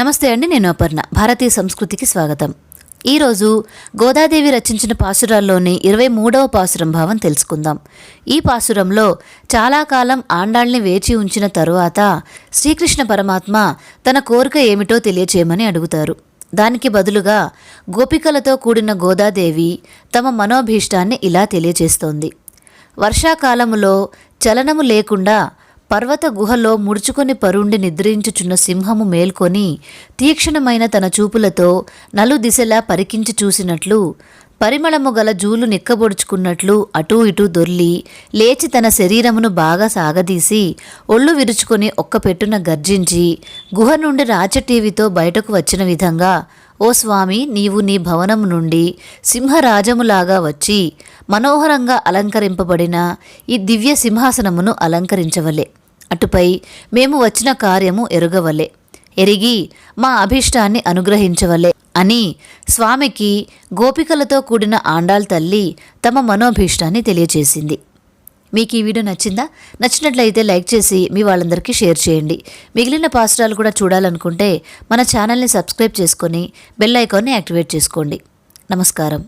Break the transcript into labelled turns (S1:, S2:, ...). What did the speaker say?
S1: నమస్తే అండి నేను అపర్ణ. భారతీయ సంస్కృతికి స్వాగతం. ఈరోజు గోదాదేవి రచించిన పాసురాల్లోని ఇరవై మూడవ పాసురం భావం తెలుసుకుందాం. ఈ పాసురంలో చాలా కాలం ఆండాల్ని వేచి ఉంచిన తరువాత శ్రీకృష్ణ పరమాత్మ తన కోరిక ఏమిటో తెలియచేయమని అడుగుతారు. దానికి బదులుగా గోపికలతో కూడిన గోదాదేవి తమ మనోభీష్టాన్ని ఇలా తెలియజేస్తోంది వర్షాకాలములో చలనము లేకుండా పర్వత గుహలో ముడుచుకొని పరుండి నిద్రించుచున్న సింహము మేల్కొని తీక్షణమైన తన చూపులతో నలుదిశలా పరికించి చూసినట్లు పరిమళము గల జూలు నిక్కబొడుచుకున్నట్లు అటూ ఇటూ దొర్లి లేచి తన శరీరమును బాగా సాగదీసి ఒళ్ళు విరుచుకొని ఒక్కపెట్టున గర్జించి గుహ నుండి రాచటీవితో బయటకు వచ్చిన విధంగా ఓ స్వామి నీవు నీ భవనం నుండి సింహరాజములాగా వచ్చి మనోహరంగా అలంకరింపబడిన ఈ దివ్య సింహాసనమును అలంకరించవలే. అటుపై మేము వచ్చిన కార్యము ఎరుగవలే. ఎరిగి మా అభీష్టాన్ని అనుగ్రహించవలే. అని స్వామికి గోపికలతో కూడిన ఆండాల్ తల్లి తమ మనోభీష్టాన్ని తెలియజేసింది మీకు ఈ వీడియో నచ్చిందా? నచ్చినట్లయితే లైక్ చేసి మీ వాళ్ళందరికీ షేర్ చేయండి. మిగిలిన పాస్టాలు కూడా చూడాలనుకుంటే మన ఛానల్ని సబ్స్క్రైబ్ చేసుకొని బెల్ ఐకాన్ని యాక్టివేట్ చేసుకోండి. నమస్కారం.